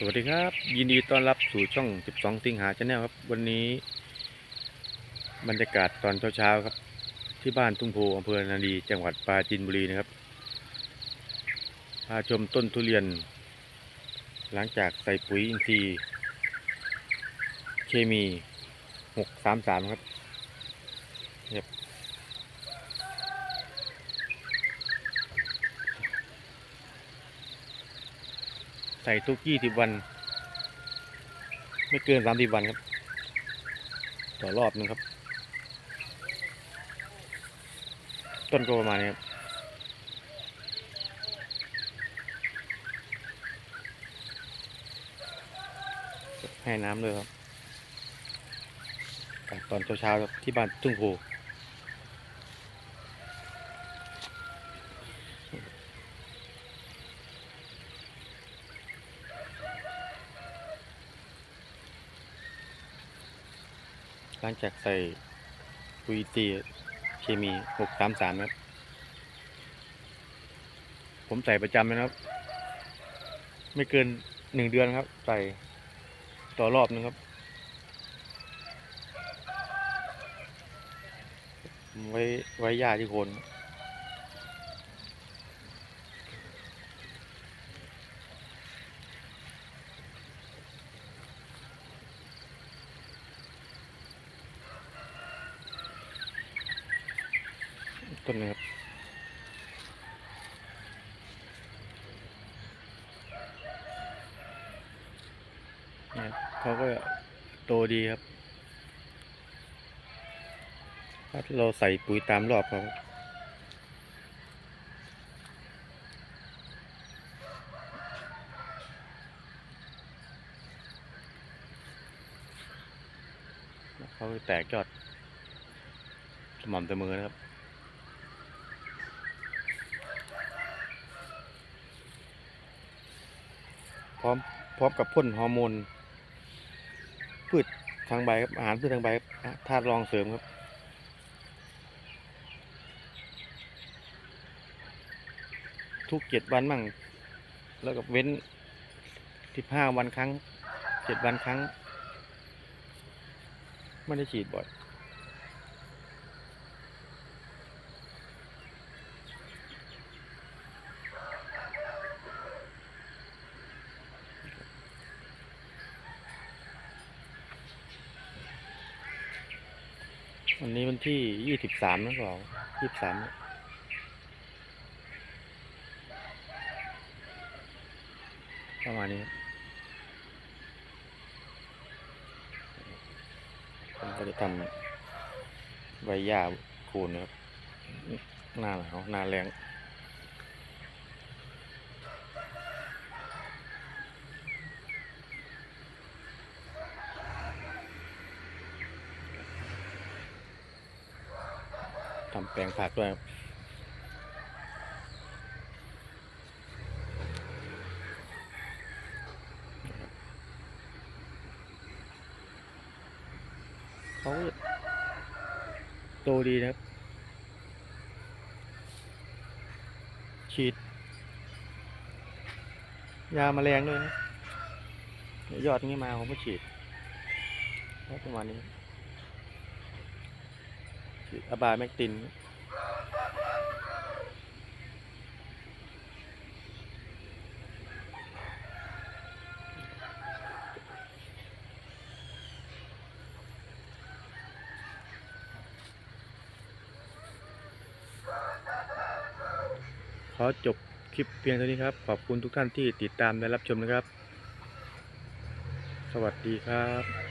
สวัสดีครับ ยินดีต้อนรับสู่ช่อง 12 สิงหาชาแนลครับ วันนี้ บรรยากาศตอนเช้าๆครับ ที่บ้านทุ่งโพอำเภอนาดีจังหวัดปราจีนบุรีนะครับพาชมต้นทุเรียน หลังจากใส่ปุ๋ยอินทรีย์เคมี 633 ครับ เนี่ยใส่ทุก20วัน ไม่เกิน30วันครับ ต่อรอบนึงครับ ต้นก็ประมาณนี้ครับให้น้ำเลยครับตอนเช้าๆที่บ้านทุ่งโพ หลังจากใส่ปุ๋ยตีเคมีหกสามสามครับ ผมใส่ประจำนะครับ ไม่เกินหนึ่งเดือนครับ ใส่ต่อรอบนึงครับ ไว้ไว้หญ้าที่โคน ต้นนี้ครับเนี่ยเขาก็โตดีครับถ้าเราใส่ปุ๋ยตามรอบเขาเขาแตกยอดสม่ำเสมอนะครับ ร้อมพร้อมกับพ่นฮอร์โมนพืชทางใบครับอาหารพืชทางใบครับธาตุรองเสริมครับทุกเจ็ดวันมั่ง แล้วก็เว้นสิบห้าวันครั้งเจ็ดวันครั้ง ไม่ได้ฉีดบ่อย วันนี้วันที่ยี่สิบสามนะเรายี่สิบสามประมาณนี้ผมก็จะทำใบหญ้าโคนนะครับ หน้าหนาวหน้าแรง ทำแปลงผักด้วยเขาโตดีนะครับ ฉีด ยาแมลงด้วยนะยวยอดนี้มาผมก็ฉีดแล้วประมาณนี้ ฉีดอบาแมกติน ขอจบคลิปเพียงเท่านี้ครับ ขอบคุณทุกท่านที่ติดตามและรับชมนะครับ สวัสดีครับ